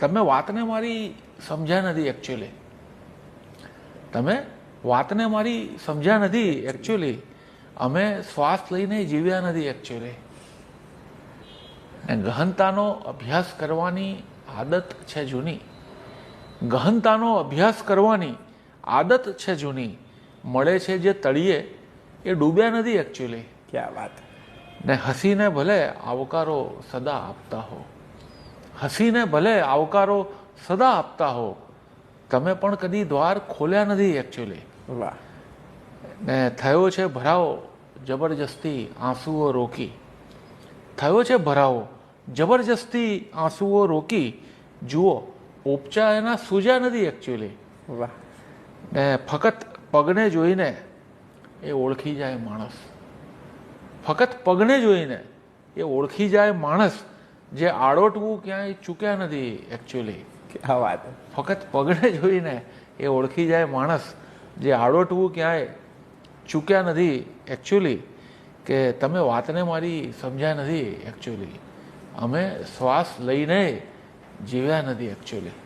તમે વાતને મારી સમજ્યા નથી એકચ્યુઅલી તમે વાતને મારી સમજ્યા નથી એકચ્યુઅલી અમે શ્વાસ લઈને જીવ્યા નથી એકચ્યુઅલી અને ગહનતાનો અભ્યાસ કરવાની આદત છે જૂની. ગહનતાનો અભ્યાસ કરવાની આદત છે જૂની. મળે છે જે તળીએ એ ડૂબ્યા નથી એકચ્યુઅલી ક્યાં વાત. ને હસીને ભલે આવકારો સદા આપતા હો. હસીને ભલે આવકારો સદા આપતા હો તમે પણ કદી દ્વાર ખોલ્યા નથી એકચ્યુઅલી ને થયો છે ભરાવો જબરજસ્તી આંસુઓ રોકી. થયો છે ભરાવો જબરજસ્તી આંસુઓ રોકી. જુઓ ઉપચા એના સૂજ્યા નથી એકચ્યુઅલી ને ફક્ત પગને જોઈને એ ઓળખી જાય માણસ. ફક્ત પગને જોઈને એ ઓળખી જાય માણસ. જે આડોટવું ક્યાંય ચૂક્યા નથી એકચ્યુઅલી આ વાત. ફક્ત પગડે જોઈને એ ઓળખી જાય માણસ. જે આડોટવું ક્યાંય ચૂક્યા નથી એકચ્યુઅલી કે તમે વાતને મારી સમજ્યા નથી એકચ્યુઅલી અમે શ્વાસ લઈને જીવ્યા નથી એકચ્યુઅલી